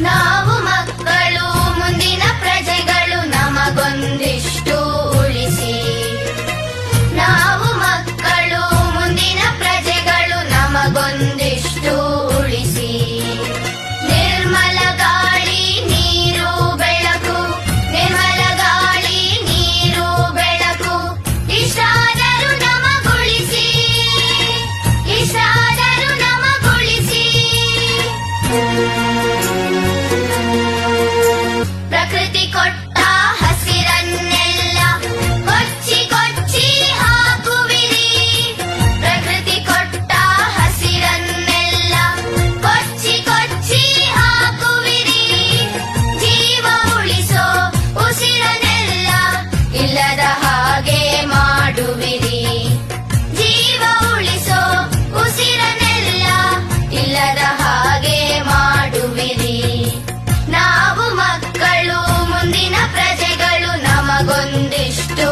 ನಾವು ಮಕ್ಕಳು ಮುಂದಿನ ಪ್ರಜೆಗಳು ನಮಗೊಂದಿಷ್ಟು ಉಳಿಸಿ. ನಾವು ಮಕ್ಕಳು ಮುಂದಿನ ಪ್ರಜೆಗಳು ನಮಗೊಂದಿಷ್ಟು ಉಳಿಸಿ. கழுத்தை கொட்ட ಉಂಡೆಷ್ಟೋ